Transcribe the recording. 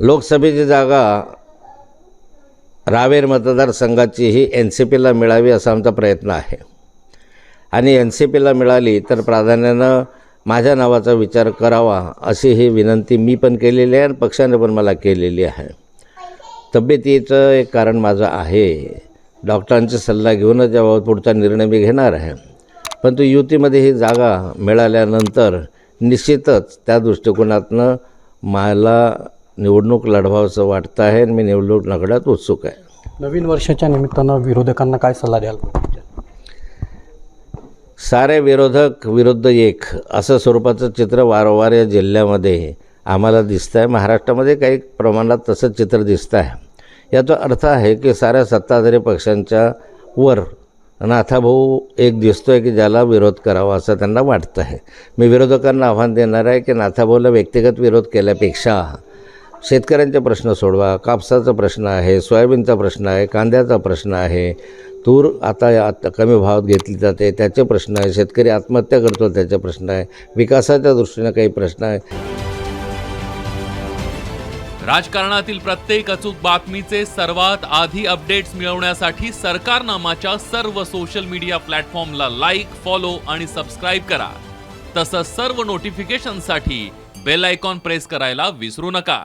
लोकसभेची जागा रावेर मतदारसंघाची ही एन सी पीला मिळावी असा आमचा प्रयत्न आहे. आणि एन सी पीला मिळाली तर प्राधान्यानं माझ्या नावाचा विचार करावा अशी ही विनंती मी पण केलेली आहे आणि पक्षाने पण मला केलेली आहे. तब्येतीचं एक कारण माझं आहे. डॉक्टरांचा सल्ला घेऊनच याबाबत पुढचा निर्णय मी घेणार आहे. पण तो युतीमध्ये ही जागा मिळाल्यानंतर निश्चितच त्या दृष्टिकोनातनं मला निवडणूक लढवावंसं वाटतं आहे आणि मी निवडणूक लढण्यात उत्सुक आहे. नवीन वर्षाच्या निमित्तानं विरोधकांना काय सल्ला द्याल? सारे विरोधक विरुद्ध एक असं स्वरूपाचं चित्र वारंवार या जिल्ह्यामध्ये आम्हाला दिसतं आहे महाराष्ट्रामध्ये काही प्रमाणात तसं चित्र दिसतं आहे याचा अर्थ आहे की साऱ्या सत्ताधारी पक्षांच्या वर नाथाभाऊ एक दिसतो आहे की ज्याला विरोध करावा असं त्यांना वाटतं आहे मी विरोधकांना आव्हान देणार आहे की नाथाभाऊला व्यक्तिगत विरोध केल्यापेक्षा शेतकऱ्यांचे प्रश्न सोडवा कापसाचा प्रश्न आहे सोयाबीनचा प्रश्न आहे कांद्याचा प्रश्न आहे. तूर आता आता कमी भावात घेतली जाते त्याचे प्रश्न आहे. शेतकरी आत्महत्या करतो त्याचे प्रश्न आहे. विकासाच्या दृष्टीने काही प्रश्न आहे. राजकारणातील प्रत्येक अचूक बातमीचे सर्वात आधी अपडेट्स मिळवण्यासाठी सरकारनामाच्या सर्व सोशल मीडिया प्लॅटफॉर्मला लाईक फॉलो आणि सबस्क्राईब करा. तसंच सर्व नोटिफिकेशनसाठी बेल आयकॉन प्रेस करायला विसरू नका.